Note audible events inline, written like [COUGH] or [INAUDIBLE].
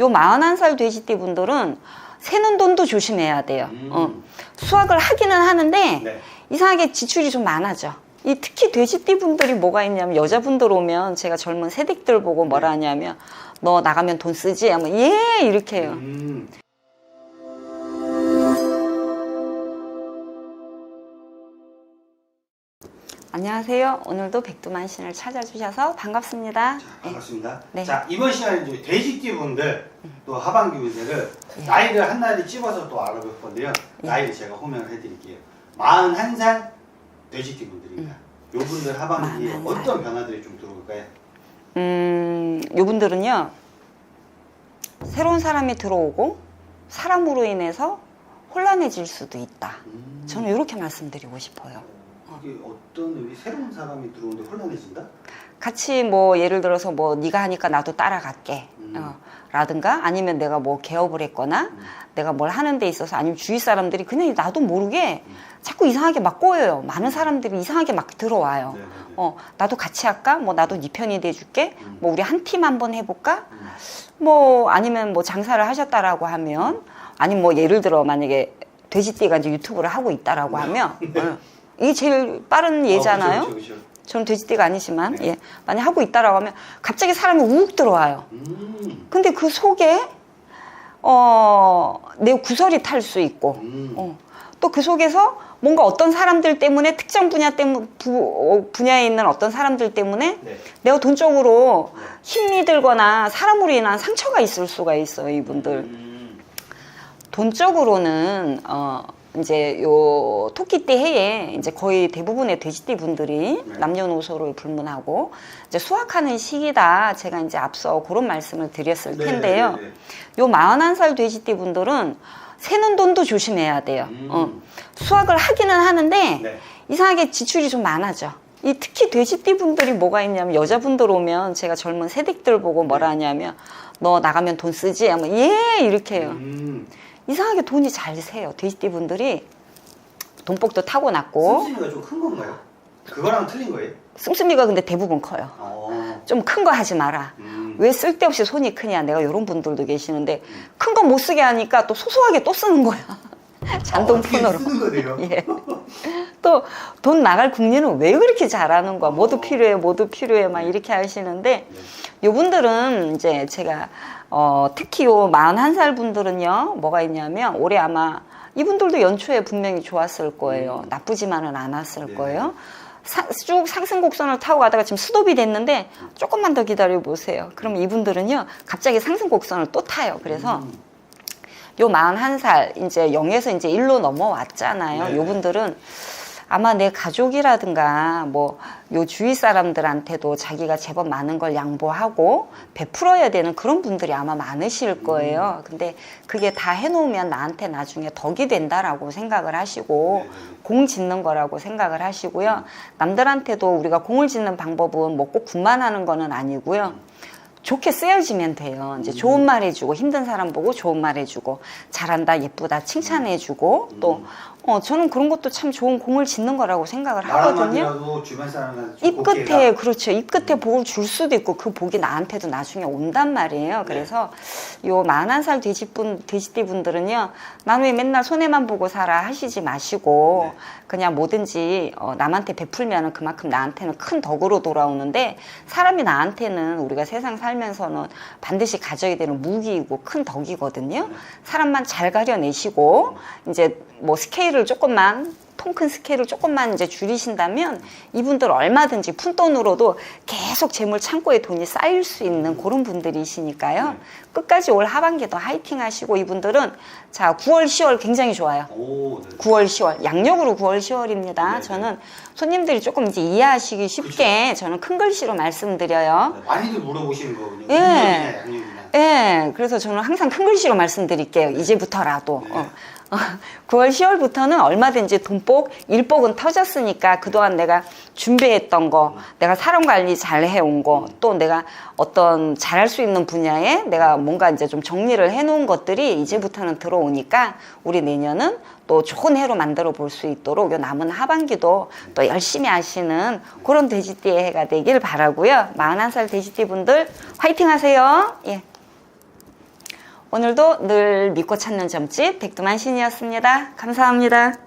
요 41살 돼지띠 분들은 새는 돈도 조심해야 돼요. 음. 어. 수확을 하기는 하는데 네. 이상하게 지출이 좀 많아져. 이 특히 돼지띠 분들이 뭐가 있냐면 여자분들 오면 제가 젊은 새댁들 보고 뭐라 하냐면 너 나가면 돈 쓰지? 하면 예 이렇게 해요. 음. 안녕하세요. 오늘도 백두만 신을 찾아주셔서 반갑습니다. 자, 반갑습니다. 네. 자, 이번 시간에 이제 돼지띠 분들, 또 하반기 분들을 예. 나이를 한 나이 찝어서 또 알아볼 건데요. 나이를 제가 호명을 해드릴게요. 41살 돼지띠 분들입니다. 요 분들 하반기에 41살. 어떤 변화들이 좀 들어올까요? 음, 요분들은요, 새로운 사람이 들어오고, 사람으로 인해서 혼란해질 수도 있다. 음. 저는 이렇게 말씀드리고 싶어요. 이게 어떤 의미? 새로운 사람이 들어오는데 혼란해진다? 같이 뭐, 예를 들어서 뭐, 네가 하니까 나도 따라갈게. 음. 어, 라든가 아니면 내가 뭐 개업을 했거나 음. 내가 뭘 하는 데 있어서 아니면 주위 사람들이 그냥 나도 모르게 음. 자꾸 이상하게 막 꼬여요. 많은 사람들이 이상하게 막 들어와요. 네네네. 어, 나도 같이 할까? 뭐 나도 네 편이 돼줄게. 음. 뭐 우리 한 팀 한번 해볼까? 음. 뭐 아니면 뭐 장사를 하셨다라고 하면 아니면 뭐 예를 들어 만약에 돼지띠가 이제 유튜브를 하고 있다라고 하면 [LAUGHS] 어, 이게 제일 빠른 예잖아요. 어, 그쵸, 그쵸, 그쵸. 저는 돼지띠가 아니지만 네. 예 만약 하고 있다라고 하면 갑자기 사람이 우욱 들어와요. 음. 근데 그 속에 어 내 구설이 탈 수 있고 음. 어, 또그 속에서 뭔가 어떤 사람들 때문에 특정 분야 때문 부, 어, 분야에 있는 어떤 사람들 때문에 네. 내가 돈적으로 네. 힘이 들거나 사람으로 인한 상처가 있을 수가 있어요 이분들 음. 돈적으로는 어 이제 요 토끼띠 해에 이제 거의 대부분의 돼지띠 분들이 네. 남녀노소를 불문하고 이제 수확하는 시기다 제가 이제 앞서 그런 말씀을 드렸을 네, 텐데요 네. 요 41살 돼지띠 분들은 새는 돈도 조심해야 돼요 음. 어, 수확을 하기는 하는데 네. 이상하게 지출이 좀 많아져. 이 특히 돼지띠 분들이 뭐가 있냐면 여자분들 오면 제가 젊은 새댁들 보고 뭐라 하냐면 너 나가면 돈 쓰지? 하면 예 이렇게 해요. 음. 이상하게 돈이 잘 세요. 돼지띠 분들이 돈복도 타고났고 씀씀이가 좀 큰 건가요? 그거랑 틀린 거예요? 씀씀이가 근데 대부분 커요. 어. 좀 큰 거 하지 마라. 음. 왜 쓸데없이 손이 크냐? 내가 이런 분들도 계시는데 큰거못 쓰게 하니까 또 소소하게 또 쓰는 거야. [LAUGHS] 잔돈푼으로. 아, 쓰는 거네요. [LAUGHS] 예. 또 돈 나갈 국리는 왜 그렇게 잘하는 거야? 모두 필요해, 모두 필요해, 막 이렇게 하시는데 네. 요분들은 이제 제가 어, 특히 요 41살 분들은요, 뭐가 있냐면 올해 아마 이분들도 연초에 분명히 좋았을 거예요. 음. 나쁘지만은 않았을 네. 거예요. 사- 쭉 상승 곡선을 타고 가다가 지금 스톱이 됐는데 조금만 더 기다려 보세요. 그럼 이분들은요, 갑자기 상승 곡선을 또 타요. 그래서 음. 요 41살 이제 0에서 이제 1로 넘어왔잖아요. 네네. 요분들은 아마 내 가족이라든가 뭐 요 주위 사람들한테도 자기가 제법 많은 걸 양보하고 베풀어야 되는 그런 분들이 아마 많으실 거예요. 근데 그게 다 해놓으면 나한테 나중에 덕이 된다라고 생각을 하시고 네네네. 공 짓는 거라고 생각을 하시고요. 남들한테도 우리가 공을 짓는 방법은 뭐 꼭 군만 하는 거는 아니고요. 좋게 쓰여지면 돼요. 이제 좋은 말 해주고 힘든 사람 보고 좋은 말 해주고 잘한다 예쁘다 칭찬해주고 또 어, 저는 그런 것도 참 좋은 공을 짓는 거라고 생각을 말 하거든요. 주변 사람한테 입 끝에 그렇죠. 입 끝에 복을 줄 수도 있고 그 복이 나한테도 나중에 온단 말이에요. 그래서 요 만한 살 돼지분 돼지띠 분들은요. 나는 왜 맨날 손해만 보고 살아 하시지 마시고 네. 그냥 뭐든지 어, 남한테 베풀면은 그만큼 나한테는 큰 덕으로 돌아오는데 사람이 나한테는 우리가 세상 살 면서는 반드시 가져야 되는 무기이고 큰 덕이거든요. 사람만 잘 가려내시고 이제 뭐 스케일을 조금만 통 큰 스케일을 조금만 이제 줄이신다면 이분들 얼마든지 푼돈으로도 계속 재물 창고에 돈이 쌓일 수 있는 그런 분들이시니까요. 네. 끝까지 올 하반기도 화이팅 하시고 이분들은 자 9월 10월 굉장히 좋아요. 오, 네. 9월 10월 양력으로 9월 10월입니다. 네, 저는 손님들이 조금 이제 이해하시기 쉽게 저는 큰 글씨로 말씀드려요. 네, 많이들 물어보시는 거군요. 예. 양념이냐. 예, 그래서 저는 항상 큰 글씨로 말씀드릴게요. 이제부터라도. 네. 어. [LAUGHS] 9월, 10월부터는 얼마든지 돈복, 일복은 터졌으니까 그동안 내가 준비했던 거, 내가 사람 관리 잘 해온 거, 또 내가 어떤 잘할 수 있는 분야에 내가 뭔가 이제 좀 정리를 해놓은 것들이 이제부터는 들어오니까 우리 내년은 또 좋은 해로 만들어 볼 수 있도록 요 남은 하반기도 또 열심히 하시는 그런 돼지띠의 해가 되길 바라고요. 41살 돼지띠 분들 화이팅 하세요. 예. 오늘도 늘 믿고 찾는 점집 백두만 신이었습니다. 감사합니다.